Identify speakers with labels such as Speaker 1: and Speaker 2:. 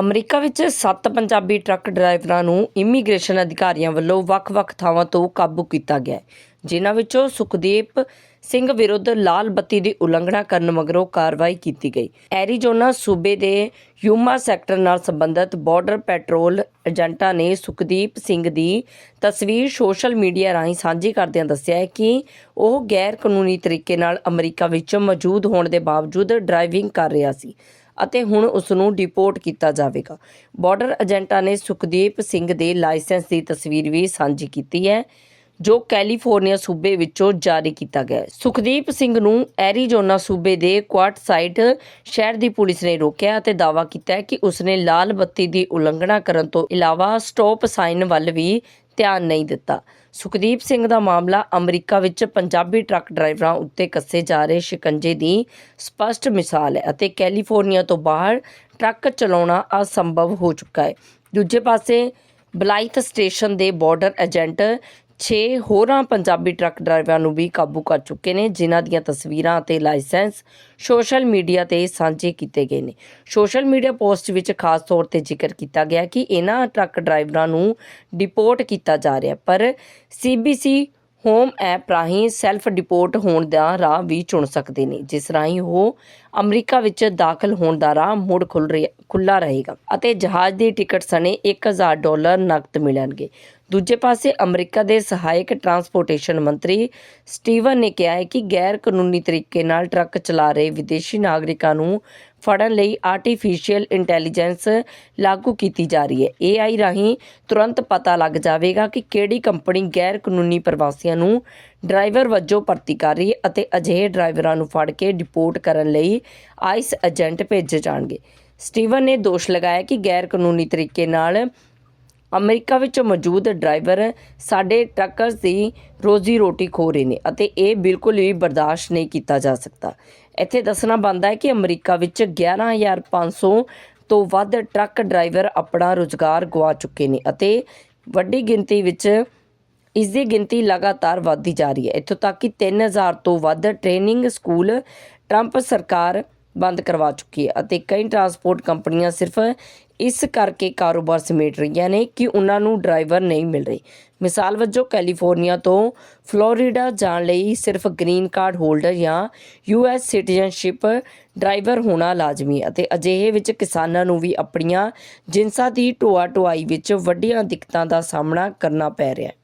Speaker 1: America ਵਿੱਚ 7 Punjabi truck ਡਰਾਈਵਰਾਂ ਨੂੰ ਇਮੀਗ੍ਰੇਸ਼ਨ ਅਧਿਕਾਰੀਆਂ ਵੱਲੋਂ ਵੱਖ-ਵੱਖ ਥਾਵਾਂ ਤੋਂ ਕਾਬੂ ਕੀਤਾ ਗਿਆ ਹੈ, ਜਿਨ੍ਹਾਂ ਵਿੱਚੋਂ ਸੁਖਦੀਪ ਸਿੰਘ ਵਿਰੁੱਧ ਲਾਲ ਬੱਤੀ ਦੀ ਉਲੰਘਣਾ ਕਰਨ ਮਗਰੋਂ ਕਾਰਵਾਈ ਕੀਤੀ ਗਈ। ਐਰੀਜ਼ੋਨਾ ਸੂਬੇ ਦੇ ਯੂਮਾ ਸੈਕਟਰ ਨਾਲ ਸੰਬੰਧਿਤ ਬਾਰਡਰ ਪੈਟਰੋਲ ਏਜੰਟਾਂ ਨੇ ਸੁਖਦੀਪ ਸਿੰਘ ਦੀ ਤਸਵੀਰ ਸੋਸ਼ਲ ਮੀਡੀਆ ਰਾਹੀਂ ਸਾਂਝੀ ਕਰਦਿਆਂ ਦੱਸਿਆ ਹੈ ਕਿ ਉਹ ਗੈਰ ਕਾਨੂੰਨੀ ਤਰੀਕੇ ਨਾਲ ਅਮਰੀਕਾ ਵਿੱਚ ਮੌਜੂਦ ਹੋਣ ਦੇ ਬਾਵਜੂਦ ਡਰਾਈਵਿੰਗ ਕਰ ਰਿਹਾ ਸੀ ਅਤੇ ਹੁਣ ਉਸ ਨੂੰ ਡਿਪੋਰਟ ਕੀਤਾ ਜਾਵੇਗਾ। ਬਾਰਡਰ ਏਜੰਟਾਂ ਨੇ ਸੁਖਦੀਪ ਸਿੰਘ ਦੇ ਲਾਇਸੈਂਸ ਦੀ ਤਸਵੀਰ ਵੀ ਸਾਂਝੀ ਕੀਤੀ ਹੈ, ਜੋ ਕੈਲੀਫੋਰਨੀਆ ਸੂਬੇ ਵਿੱਚੋਂ ਜਾਰੀ ਕੀਤਾ ਗਿਆ ਸੁਖਦੀਪ ਸਿੰਘ ਨੂੰ ਐਰੀਜ਼ੋਨਾ ਸੂਬੇ ਦੇ ਕੁਆਟਸਾਈਡ ਸ਼ਹਿਰ ਦੀ ਪੁਲਿਸ ਨੇ ਰੋਕਿਆ ਅਤੇ ਦਾਅਵਾ ਕੀਤਾ ਕਿ ਉਸਨੇ ਲਾਲ ਬੱਤੀ ਦੀ ਉਲੰਘਣਾ ਕਰਨ ਤੋਂ ਇਲਾਵਾ ਸਟਾਪ ਸਾਈਨ ਵੱਲ ਵੀ ਧਿਆਨ ਨਹੀਂ ਦਿੱਤਾ। ਸੁਖਦੀਪ ਸਿੰਘ ਦਾ ਮਾਮਲਾ ਅਮਰੀਕਾ ਵਿੱਚ ਪੰਜਾਬੀ ਟਰੱਕ ਡਰਾਈਵਰਾਂ ਉੱਤੇ ਕੱਸੇ ਜਾ ਰਹੇ ਸ਼ਿਕੰਜੇ ਦੀ ਸਪਸ਼ਟ ਮਿਸਾਲ ਹੈ ਅਤੇ ਕੈਲੀਫੋਰਨੀਆ ਤੋਂ ਬਾਹਰ ਟਰੱਕ ਚਲਾਉਣਾ ਅਸੰਭਵ ਹੋ ਚੁੱਕਾ ਹੈ। ਦੂਜੇ ਪਾਸੇ ਬਲਾਈਥ ਸਟੇਸ਼ਨ ਦੇ ਬਾਰਡਰ ਏਜੰਟ 6 ਹੋਰਾਂ ਪੰਜਾਬੀ ਟਰੱਕ ਡਰਾਈਵਰਾਂ ਨੂੰ ਵੀ ਕਾਬੂ ਕਰ ਚੁੱਕੇ ਨੇ ਜਿਨ੍ਹਾਂ ਦੀਆਂ ਤਸਵੀਰਾਂ ਅਤੇ ਲਾਇਸੈਂਸ ਸੋਸ਼ਲ ਮੀਡੀਆ ਤੇ ਸਾਂਝੇ ਕੀਤੇ ਗਏ ਨੇ। ਸੋਸ਼ਲ ਮੀਡੀਆ ਪੋਸਟ ਵਿੱਚ ਖਾਸ ਤੌਰ ਤੇ ਜ਼ਿਕਰ ਕੀਤਾ ਗਿਆ ਕਿ ਇਹਨਾਂ ਟਰੱਕ ਡਰਾਈਵਰਾਂ ਨੂੰ ਡਿਪੋਰਟ ਕੀਤਾ ਜਾ ਰਿਹਾ ਹੈ, ਪਰ ਸੀਬੀਸੀ ਹੋਮ ਐਪ ਰਾਹੀਂ ਸੈਲਫ ਡਿਪੋਰਟ ਹੋਣ ਦਾ ਰਾਹ ਵੀ ਚੁਣ ਸਕਦੇ ਨੇ ਜਿਸ ਰਾਹੀਂ ਉਹ ਅਮਰੀਕਾ ਵਿੱਚ ਦਾਖਲ ਹੋਣ ਦਾ ਰਾਹ ਮੁੜ ਖੁੱਲ ਰਿਹਾ ਖੁੱਲਾ ਰਹੇਗਾ ਅਤੇ ਜਹਾਜ਼ ਦੀ ਟਿਕਟ ਸਣੇ 1000 ਡਾਲਰ ਨਕਦ ਮਿਲਣਗੇ। ਦੂਜੇ ਪਾਸੇ ਅਮਰੀਕਾ ਦੇ ਸਹਾਇਕ ਟਰਾਂਸਪੋਰਟੇਸ਼ਨ ਮੰਤਰੀ ਸਟੀਵਨ ਨੇ ਕਿਹਾ ਹੈ ਕਿ ਗੈਰ ਕਾਨੂੰਨੀ ਤਰੀਕੇ ਨਾਲ ਟਰੱਕ ਚਲਾ ਰਹੇ ਵਿਦੇਸ਼ੀ ਨਾਗਰਿਕਾਂ ਨੂੰ ਫੜਨ ਲਈ ਆਰਟੀਫੀਸ਼ੀਅਲ ਇੰਟੈਲੀਜੈਂਸ ਲਾਗੂ ਕੀਤੀ ਜਾ ਰਹੀ ਹੈ। AI ਰਾਹੀਂ ਤੁਰੰਤ ਪਤਾ ਲੱਗ ਜਾਵੇਗਾ ਕਿ ਕਿਹੜੀ ਕੰਪਨੀ ਗੈਰ ਕਾਨੂੰਨੀ ਪ੍ਰਵਾਸੀਆਂ ਨੂੰ ਡਰਾਈਵਰ ਵਜੋਂ ਭਰਤੀ ਕਰ ਰਹੀ ਹੈ ਅਤੇ ਅਜਿਹੇ ਡਰਾਈਵਰਾਂ ਨੂੰ ਫੜ ਕੇ ਡਿਪੋਰਟ ਕਰਨ ਲਈ ਆਈਸ ਏਜੰਟ ਭੇਜੇ ਜਾਣਗੇ। ਸਟੀਵਨ ਨੇ ਦੋਸ਼ ਲਗਾਇਆ ਕਿ ਗੈਰ ਕਾਨੂੰਨੀ ਤਰੀਕੇ ਨਾਲ ਅਮਰੀਕਾ ਵਿੱਚ ਮੌਜੂਦ ਡਰਾਈਵਰ ਸਾਡੇ ਟਰੱਕਰਸ ਦੀ ਰੋਜ਼ੀ ਰੋਟੀ ਖੋ ਰਹੇ ਨੇ ਅਤੇ ਇਹ ਬਿਲਕੁਲ ਵੀ ਬਰਦਾਸ਼ਤ ਨਹੀਂ ਕੀਤਾ ਜਾ ਸਕਦਾ। ਇੱਥੇ ਦੱਸਣਾ ਬਣਦਾ ਹੈ ਕਿ ਅਮਰੀਕਾ ਵਿੱਚ 11500 ਤੋਂ ਵੱਧ ਟਰੱਕ ਡਰਾਈਵਰ ਆਪਣਾ ਰੁਜ਼ਗਾਰ ਗਵਾ ਚੁੱਕੇ ਨੇ ਅਤੇ ਵੱਡੀ ਗਿਣਤੀ ਵਿੱਚ ਇਸ ਦੀ ਗਿਣਤੀ ਲਗਾਤਾਰ ਵਧਦੀ ਜਾ ਰਹੀ ਹੈ। ਇੱਥੋਂ ਤੱਕ ਕਿ 3000 ਤੋਂ ਵੱਧ ਟ੍ਰੇਨਿੰਗ ਸਕੂਲ, ਟਰੰਪ ਸਰਕਾਰ ਬੰਦ ਕਰਵਾ ਚੁੱਕੀ ਹੈ ਅਤੇ ਕਈ ਟਰਾਂਸਪੋਰਟ ਕੰਪਨੀਆਂ ਸਿਰਫ ਇਸ ਕਰਕੇ ਕਾਰੋਬਾਰ ਸਮੇਟ ਰਹੀਆਂ ਨੇ ਕਿ ਉਹਨਾਂ ਨੂੰ ਡਰਾਈਵਰ ਨਹੀਂ ਮਿਲ ਰਹੇ। ਮਿਸਾਲ ਵਜੋਂ ਕੈਲੀਫੋਰਨੀਆ ਤੋਂ ਫਲੋਰੀਡਾ ਜਾਣ ਲਈ ਸਿਰਫ ਗ੍ਰੀਨ ਕਾਰਡ ਹੋਲਡਰ ਜਾਂ ਯੂਐਸ ਸਿਟੀਜ਼ਨਸ਼ਿਪ ਡਰਾਈਵਰ ਹੋਣਾ ਲਾਜ਼ਮੀ ਅਤੇ ਅਜਿਹੇ ਵਿੱਚ ਕਿਸਾਨਾਂ ਨੂੰ ਵੀ ਆਪਣੀਆਂ ਜਿਨਸਾਂ ਦੀ ਢੋਆ ਢੁਆਈ ਵਿੱਚ ਵੱਡੀਆਂ ਦਿੱਕਤਾਂ ਦਾ ਸਾਹਮਣਾ ਕਰਨਾ ਪੈ ਰਿਹਾ ਹੈ।